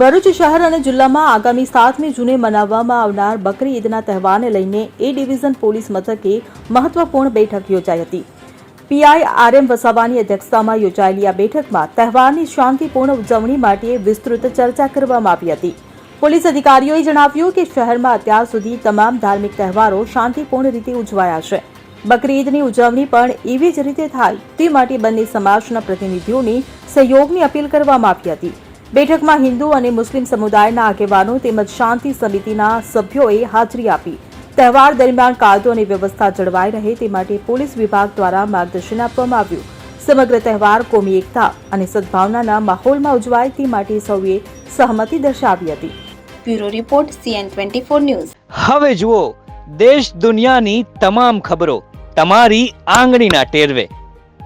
ભરૂચ શહેર અને જિલ્લામાં આગામી સાતમી જૂને મનાવવામાં આવનાર બકરી ઈદના તહેવારને લઈને એ ડિવિઝન પોલીસ મથકે મહત્વપૂર્ણ બેઠક યોજાઈ હતી. પીઆઈ આરએમ વસાવાની અધ્યક્ષતામાં યોજાયેલી આ બેઠકમાં તહેવારની શાંતિપૂર્ણ ઉજવણી માટે વિસ્તૃત ચર્ચા કરવામાં આવી હતી. પોલીસ અધિકારીઓએ જણાવ્યું કે શહેરમાં અત્યાર સુધી તમામ ધાર્મિક તહેવારો શાંતિપૂર્ણ રીતે ઉજવાયા છે. બકરી ઈદની ઉજવણી પણ એવી જ રીતે થાય તે માટે બંને સમાજના પ્રતિનિધિઓની સહયોગની અપીલ કરવામાં આવી હતી. બેઠકમાં હિન્દુ અને મુસ્લિમ સમુદાયના આગેવાનો તેમજ શાંતિ સમિતિના સભ્યોએ હાજરી આપી. તહેવાર દરમિયાન કાયદો અને વ્યવસ્થા જળવાઈ રહે તે માટે પોલીસ વિભાગ દ્વારા માર્ગદર્શન આપવામાં આવ્યું. સમગ્ર તહેવાર કોમી એકતા અને સદભાવનાના માહોલમાં ઉજવાય તે માટે સૌએ સહમતિ દર્શાવી હતી. Bureau report CN twenty four news. હવે જુઓ દેશ દુનિયાની તમામ ખબરો તમારી આંગળીના ટેરવે.